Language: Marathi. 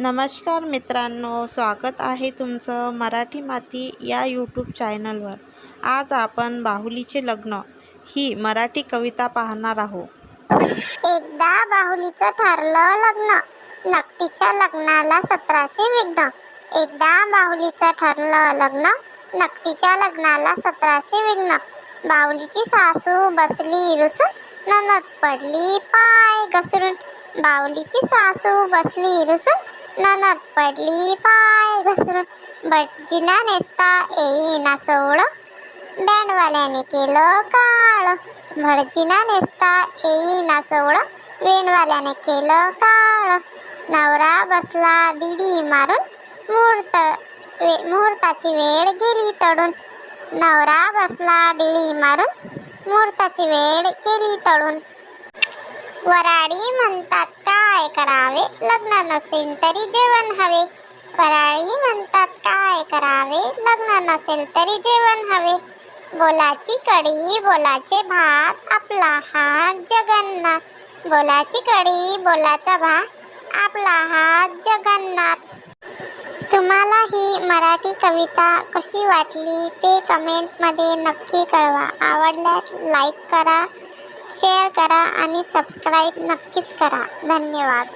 नमस्कार मित्रांनो स्वागत आहे तुमचं मराठी माती या यूट्यूब चॅनलवर आज आपण बाहुलीचे लग्न ही मराठी कविता पाहणार आहोत. एकदा बाहुलीचं ठरलं लग्न नकटीच्या लग्नाला सतराशे विघ्न. एकदा बाहुलीचं ठरलं लग्न नकटीच्या लग्नाला सतराशे विघ्न. बाहुलीची सासू बसली रुसून ननद पडली पाय घसरून. बाहुलीची सासू बसली रुसून ननद पडली पाय घसरून. भटजीना नेसता येईना सोड. बँडवाल्याने केलं काळ. भटजीना नेसता येईना सोड. वेणवाल्याने केलं काळ. नवरा बसला दिडी मारून. मुहूर्त वे मुहूर्ताची वेळ गेली तडून. नवरा बसला दिडी मारून. मुहूर्ताची वेळ गेली तडून. वराळी म्हणतात काय करावे? लग्न नसेल तरी जेवण हवे. वराळी म्हणतात काय करावे? लग्न नसेल तरी जेवण हवे. बोलाची कढी बोलाचे भात आपला हात जगन्नाथ. बोलाची कढी बोलाचा भात आपला हात जगन्नाथ. तुम्हाला ही मराठी कविता कशी वाटली ते कमेंटमध्ये नक्की कळवा. आवडल्यास लाईक करा. शेअर करा आणि सबस्क्राईब नक्कीच करा. धन्यवाद.